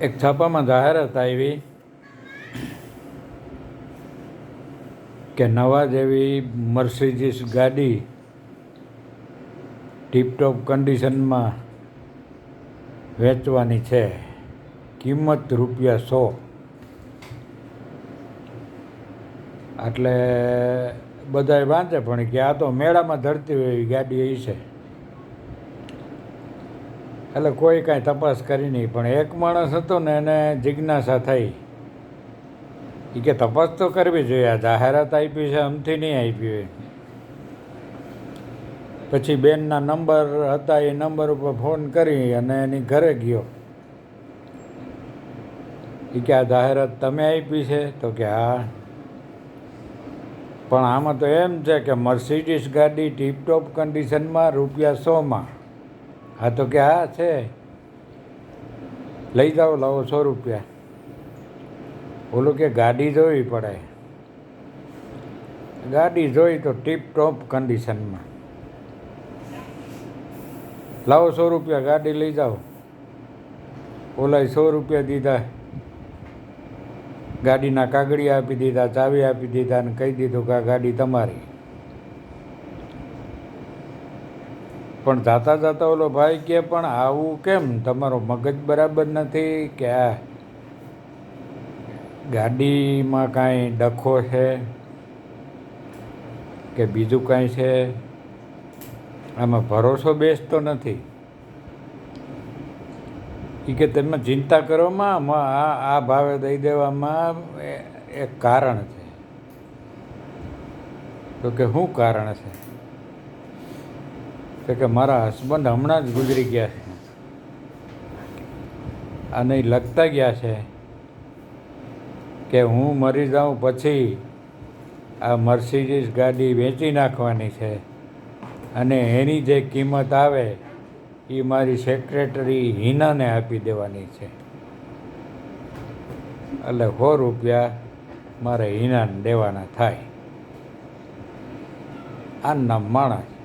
એક છાપામાં જાહેરાત આવી કે નવા જેવી મર્સિડીઝ ગાડી ટીપટોપ કન્ડિશનમાં વેચવાની છે. કિંમત રૂપિયા સો. એટલે બધાય વાંચે પણ કે આ તો મેળામાં ધરતી હોય એવી ગાડી એ છે એટલે કોઈ કાંઈ તપાસ કરી નહીં. પણ એક માણસ હતો ને એને જિજ્ઞાસા થઈ. એ કે તપાસ તો કરવી જોઈએ. આ જાહેરાત આપી છે અમથી નહીં આપી હોય. પછી બેનના નંબર હતા, એ નંબર ઉપર ફોન કરી અને એની ઘરે ગયો. એ કે આ જાહેરાત તમે આપી છે? તો કે હા. પણ આમાં તો એમ છે કે મર્સિડીસ ગાડી ટીપટોપ કન્ડિશનમાં રૂપિયા સોમાં હા, તો કે હા, છે. લઈ જાઓ, લાવો સો રૂપિયા. ઓલું કે ગાડી જોવી પડે. ગાડી જોઈ તો ટીપ ટોપ કન્ડિશનમાં લાવો સો રૂપિયા, ગાડી લઈ જાઓ. ઓલાએ સો રૂપિયા દીધા. ગાડીના કાગળિયા આપી દીધા, ચાવી આપી દીધા અને કહી દીધું કે આ ગાડી તમારી. પણ જાતા જાતા ઓલો ભાઈ કે પણ આવું કેમ? તમારો મગજ બરાબર નથી કે આ ગાડીમાં કાંઈ ડખો છે કે બીજું કાંઈ છે? આમાં ભરોસો બેસતો નથી. એ કે તમે ચિંતા કરવામાં આ આ ભાવે દઈ દેવામાં એક કારણ છે. તો કે શું કારણ છે? તો કે મારા હસબન્ડ હમણાં જ ગુજરી ગયા છે. અને લખતા ગયા છે કે હું મરી જાઉં પછી આ મર્સિડીઝ ગાડી વેચી નાખવાની છે. અને એની જે કિંમત આવે એ મારી સેક્રેટરી હિનાને આપી દેવાની છે. એટલે સો રૂપિયા મારે હિનાને દેવાના થાય. આ નામ માણસ